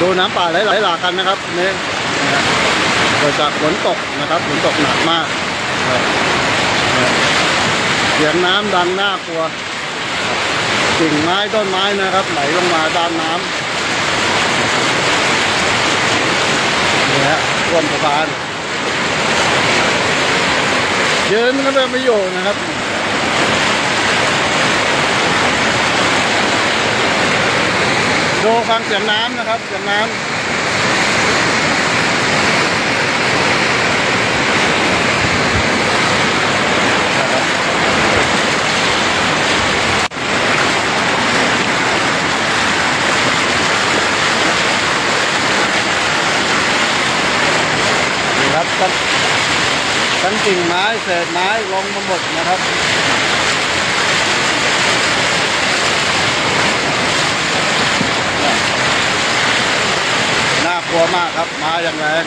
ดูน้ำป่าไหลหลากกันนะครับนี่นะเกิดจากฝนตกนะครับฝนตกหนักมากเสียงน้ำดังน่ากลัวกิ่งไม้ต้นไม้นะครับ ไหลลงมาตามน้ำนี่ฮะท่วมสะพานยืนก็ไม่อยู่นะครับ ฟังเสียงน้ำนะครับ เสียงน้ำนะครับนี่ครับทั้งทั้งกิ่งไม้เศษไม้ลงมาหมดนะครับ กลัวมากครับ มาอย่างแรง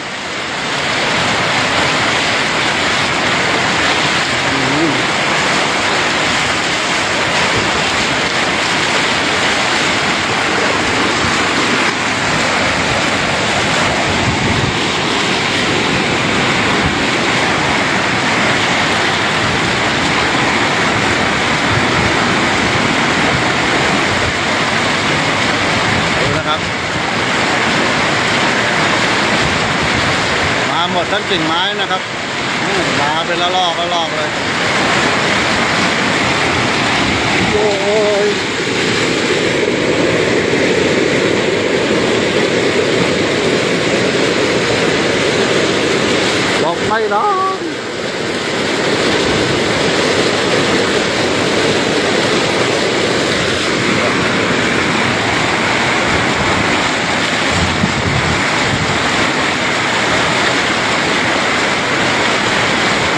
อืมดูนะครับ มาหม ดทั้งกิ่งไม้นะครับมมาเป็นละลอกละลอกเลย โอ้ยหลบไม่ได้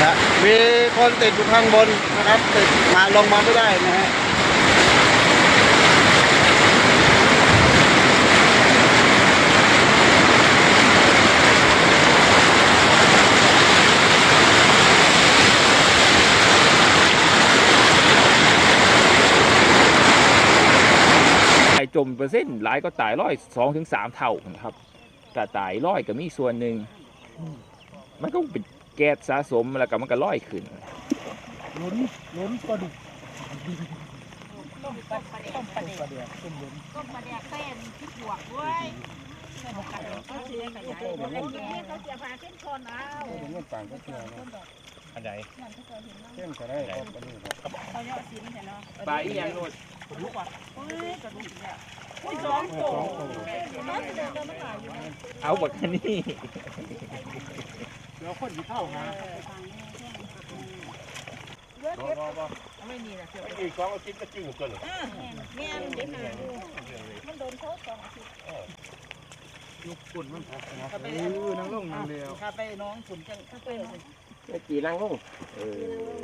นะ มีคนติดอยู่ข้างบนนะครับ ติดมาลงมาไม่ได้นะฮะตายจมเปอร์เซ็นต์หลายก็ตายร้อยสองถึงสามเท่านะครับแต่ตายร้อยก็มีส่วนหนึ่งมันก็เป็น แก๊สสะสมแล้วก็มันก็ร้อยขึ้นล้นล้นปลาดุกต้มปลาต้มปลาเด็กปลาเดียวต้มล้นต้มปลาแดกเส้นพริกหยวกด้วยเขาเสียขยายเขาเสียพาขึ้นคนเอาต้มเงินต่างก็เชื่อนะอันใดเชื่อก็ได้ครับอันนี้ครับเขาเยอะสินเห็นเนาะปลาอีหยังโนดเฮ้ยกระดูกเนี่ยอุ้ยสองตัวน่าจะเดินเดินมาหาอยู่เอาบักอัน นี้แล้วคนที่เข้าหาเยอะเก็บไม่มีนะเสียวอีกสองอาทิตย์ก็จิ้งกันเลยแม่นเดี๋ยวหาดูมันโดนโทษสองอาทิตย์ยุกปุ่นมันนะเออนั่งลงนั่งเดียวถ้าไปน้องขุนจังถ้าไปกี่นั่งลงเออ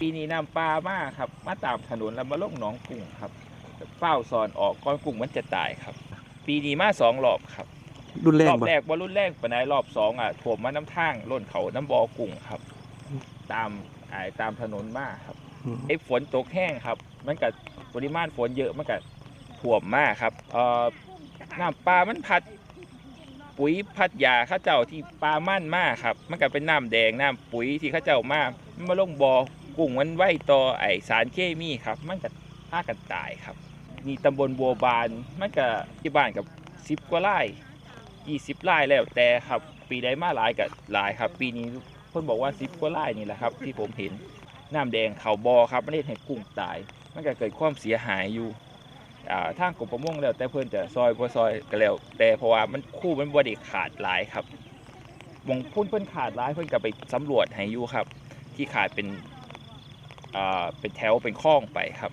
ปีนี้น้ำปลามากครับ มาตามถนนแล้วมาลงหนองกุ้งครับเฝ้าซอนออกก้อนกุ้งมันจะตายครับ ปีนี้มาสองรอบครับรุนแรรอบแรกว่ารุ่นแรกปนใดรอบสองอะถ่วมมาน้ำทางล้นเขาน้ำบอกุ้งครับ ตามไอ้ตามถนนมากครับไอ้ฝนตกแห้งครับ มันกับปริมาณฝนเยอะมันกับถ่วมมากครับเอ่อน้ำปลามันพัด ปุ๋ยพัดยาข้าเจ้าที่ปลามั่นมากครับ มันก็เป็นน้ำแดงน้ำปุ๋ยที่ข้าเจ้ามากมันมาลงบอกุ้งมันไหวต่อไอสารเคมีครับ มันก็ฆ่ากันตายครับ นี่ตำบลบัวบานมันก็ที่บ้านกับสิบกว่าไร่ยี่สิบไร่แล้วแต่ครับ ปีใดมาหลายกับหลายครับ ปีนี้เพิ่นบอกว่าสิบกว่าไร่นี่แหละครับ ที่ผมเห็นน้ำแดงเขาบอครับไม่ได้เห็นกุ้งตาย มันก็เกิดความเสียหายอยู่ ทางกรมประมงแล้วแต่เพื่อนจะซอยบ่ซอยก็แล้ว แต่เพราะว่ามันคู่มันบ่ได้ขาดหลายครับวงพุ่นเพิ่นขาดหลายเพื่อนก็ไปสำรวจให้อยู่ครับ ที่ขาดเป็นเป็นแถวเป็นคลองไปครับ